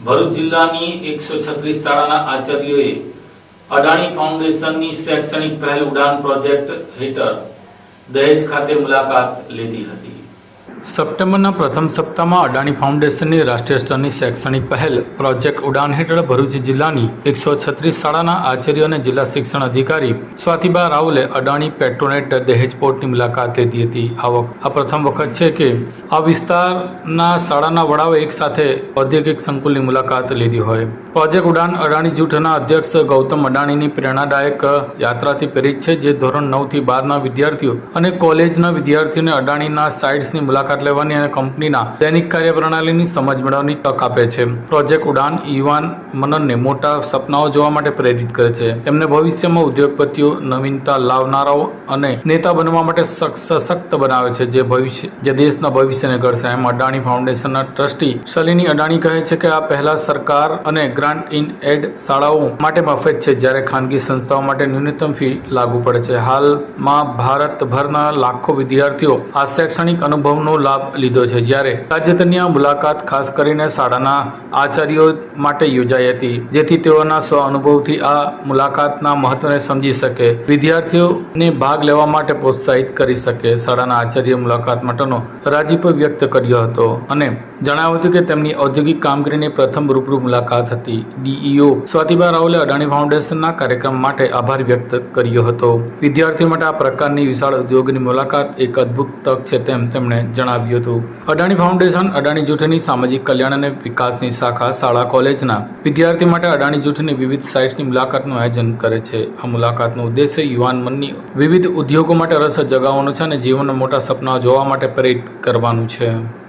ભરૂચ જિલ્લાની એકસો છત્રીસ શાળાના આચાર્યોએ અડાણી ફાઉન્ડેશનની શૈક્ષણિક પહેલ ઉડાન પ્રોજેક્ટ હેઠળ દહેજ ખાતે મુલાકાત લીધી હતી. સપ્ટેમ્બરના પ્રથમ સપ્તાહમાં અદાણી ફાઉન્ડેશનની રાષ્ટ્રીય સ્તરની શૈક્ષણિક પહેલ, પ્રોજેક્ટ ઉડાન હેઠળ ભરૂચ જિલ્લાની એકસો છત્રીસ શાળાના આચાર્ય અને જિલ્લા શિક્ષણ અધિકારી સ્વાતિબા રાવલે અદાણી પેટ્રોનેટ દહેજ પોર્ટની મુલાકાત લીધી હતી. આ આ પ્રથમ વખત છે કે આ વિસ્તારના શાળાના વડાઓ એક સાથે ઔદ્યોગિક સંકુલની મુલાકાત લીધી હોય. પ્રોજેક્ટ ઉડાન અડાણી જૂથના અધ્યક્ષ ગૌતમ અડાણીની પ્રેરણાદાયક યાત્રાથી પ્રેરિત છે, જે ધોરણ નવથી બારના વિદ્યાર્થીઓ અને કોલેજના વિદ્યાર્થીઓને અડાણીના સાઇટ્સની મુલાકાત લેવાની અને કંપનીના દૈનિક કાર્યપ્રણાલીની સમજ મેળવવાની તક આપે છે. પ્રોજેક્ટ ઉડાન યુવાન મનનને મોટા સપનાઓ જોવા માટે પ્રેરિત કરે છે. તેમને ભવિષ્યમાં ઉદ્યોગપતિઓ, નવીનતા લાવનારાઓ અને નેતા બનવા માટે સશક્ત બનાવે છે. જે ભવિષ્ય, જે દેશના ભવિષ્યને ઘડશે. એમ અડાણી ફાઉન્ડેશનના ટ્રસ્ટી સલીની અડાણી કહે છે કે આ પહેલા સરકાર અને ગ્રાન્ટ ઇન એડ શાળાઓ માટે મફત છે, જ્યારે ખાનગી સંસ્થાઓ માટે ન્યૂનતમ ફી લાગુ પડે છે. હાલમાં ભારતભરના લાખો વિદ્યાર્થીઓ આ શૈક્ષણિક અનુભવનો લાભ લીધો છે. જ્યારે તાજેતરની આ મુલાકાત ખાસ કરીને શાળાના આચાર્યો માટે યોજાઈ હતી, જેથી તેઓના સ્વ અનુભવથી આ મુલાકાતના મહત્વને સમજી શકે. વિદ્યાર્થીઓને ભાગ લેવા માટે પ્રોત્સાહિત કરી શકે. શાળાના આચાર્ય મુલાકાત માટેનો રાજીપો વ્યક્ત કર્યો હતો અને જણાવ્યું હતું કે તેમની ઔદ્યોગિક કામગીરીની પ્રથમ રૂબરૂ મુલાકાત હતી. ડીઈઓ સ્વાતિબા રાહુલે અદાણી ફાઉન્ડેશનના કાર્યક્રમ માટે આભાર વ્યક્ત કર્યો હતો. વિદ્યાર્થીઓ માટે આ પ્રકારની વિશાળ ઉદ્યોગની મુલાકાત એક અદ્ભુત તક છે તેમ તેમણે જણાવ્યું. હતું. અદાણી ફાઉન્ડેશન અદાણી જૂથની સામાજિક કલ્યાણ અને વિકાસની શાખા, શાળા, કોલેજના વિદ્યાર્થી માટે અદાણી જૂથની વિવિધ સાઇટ્સની મુલાકાતનું આયોજન કરે છે. આ મુલાકાતનો ઉદ્દેશ્ય યુવાન મનની વિવિધ ઉદ્યોગો માટે રસ જગાવવાનો છે અને જીવનના મોટા સપનાઓ જોવા માટે પ્રેરિત કરવાનું છે.